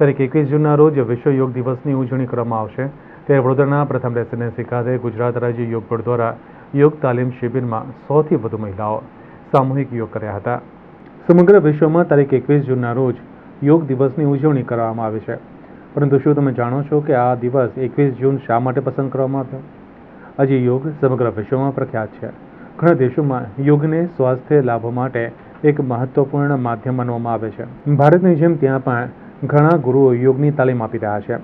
તારીખ એકવીસ જૂનના રોજ વિશ્વ યોગ દિવસની ઉજવણી કરવામાં આવશે. ત્યારે વડોદરાના પ્રથમ રેસિડેન્સી ખાતે ગુજરાત રાજ્ય યોગ બોર્ડ દ્વારા યોગ તાલીમ શિબિરમાં સોથી વધુ મહિલાઓ સામૂહિક યોગ કર્યા હતા. સમગ્ર વિશ્વમાં તારીખ એકવીસ જૂનના રોજ યોગ દિવસની ઉજવણી કરવામાં આવે છે. પરંતુ શું તમે જાણો છો કે આ દિવસ એકવીસ જૂન શા માટે પસંદ કરવામાં આવ્યો? આજે યોગ સમગ્ર વિશ્વમાં પ્રખ્યાત છે. ઘણા દેશોમાં યોગને સ્વાસ્થ્ય લાભો માટે એક મહત્વપૂર્ણ માધ્યમ માનવામાં આવે છે. ભારતની જેમ ત્યાં પણ ઘણા ગુરુઓ યોગની તાલીમ આપી રહ્યા છે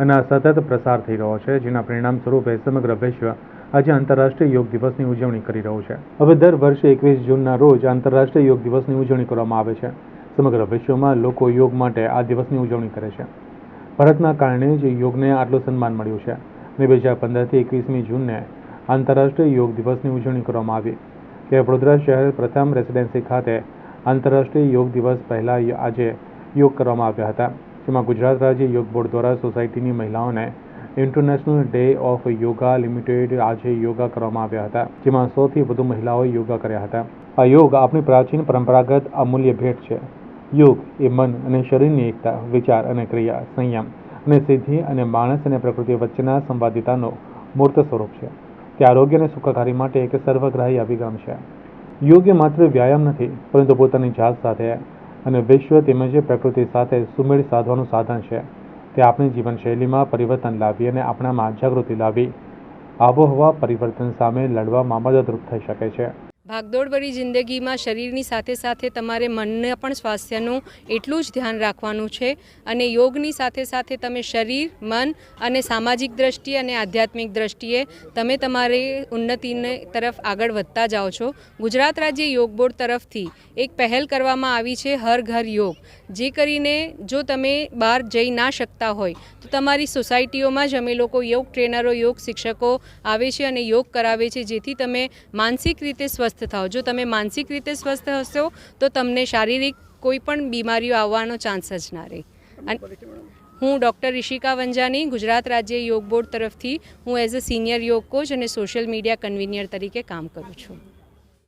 અને આ સતત પ્રસાર થઈ રહ્યો છે, જેના પરિણામ સ્વરૂપે સમગ્ર વિશ્વ આજે આંતરરાષ્ટ્રીય યોગ દિવસની ઉજવણી કરી રહ્યું છે. હવે દર વર્ષે એકવીસ જૂનના રોજ આંતરરાષ્ટ્રીય યોગ દિવસની ઉજવણી કરવામાં આવે છે. સમગ્ર વિશ્વમાં લોકો યોગ માટે આ દિવસની ઉજવણી કરે છે. ભારતના કારણે જ યોગને આટલું સન્માન મળ્યું છે. અને બે હજાર પંદરથી એકવીસમી જૂનને આંતરરાષ્ટ્રીય યોગ દિવસની ઉજવણી કરવામાં આવી. ત્યારે વડોદરા શહેર પ્રથમ રેસિડેન્સી ખાતે આંતરરાષ્ટ્રીય યોગ દિવસ પહેલાં આજે યોગ કરવામાં આવ્યા હતા. જેમાં ગુજરાત રાજ્ય યોગ બોર્ડ દ્વારા સોસાયટીની મહિલાઓને international day of yoga limited આજે યોગા કરવામાં આવ્યા હતા, જેમાં સૌથી વધુ મહિલાઓએ યોગા કર્યા હતા. આ યોગ આપણી પ્રાચીન પરંપરાગત અમૂલ્ય ભેટ છે. યોગ એ મન અને શરીરની એકતા, વિચાર અને ક્રિયા, સંયમ અને સિદ્ધિ અને માણસ અને પ્રકૃતિ વચ્ચેના સંવાદિતાનો મૂર્ત સ્વરૂપ છે. તે આરોગ્ય અને સુખાકારી માટે એક સર્વગ્રાહી અભિગમ છે. યોગ એ માત્ર વ્યાયામ નથી, પરંતુ પોતાની જાત સાથે અને વિશ્વ તેમજ પ્રકૃતિ સાથે સુમેળ સાધવાનું સાધન છે. તે આપણી જીવનશૈલીમાં પરિવર્તન લાવી અને આપણામાં જાગૃતિ લાવી. આબોહવા પરિવર્તન સામે લડવામાં મદદરૂપ થઈ શકે છે. ભાગદોડભરી જિંદગીમાં શરીરની સાથે સાથે તમારે મનને પણ સ્વાસ્થ્યનું એટલું જ ધ્યાન રાખવાનું છે અને યોગની સાથે સાથે તમે શરીર, મન અને સામાજિક દ્રષ્ટિએ અને આધ્યાત્મિક દ્રષ્ટિએ તમે તમારી ઉન્નતિને તરફ આગળ વધતા જાઓ છો. ગુજરાત રાજ્ય યોગ બોર્ડ તરફથી એક પહેલ કરવામાં આવી છે હર ઘર યોગ. જે કરીને જો તમે બહાર જઈ ના શકતા હોય, તો તમારી સોસાયટીઓમાં જ અમે લોકો યોગ ટ્રેનરો, યોગ શિક્ષકો આવે છે અને યોગ કરાવે છે, જેથી તમે માનસિક રીતે સ્વસ્થ થાઓ. જો તમે માનસિક રીતે સ્વસ્થ હશો તો તમને શારીરિક કોઈ પણ બીમારીઓ આવવાનો ચાન્સ જ ના રહે. હું ડૉક્ટર ઋષિકા વંજાની ગુજરાત રાજ્ય યોગ બોર્ડ તરફથી હું as a senior yoga coach અને સોશિયલ મીડિયા કન્વીનિયર તરીકે કામ કરું છું.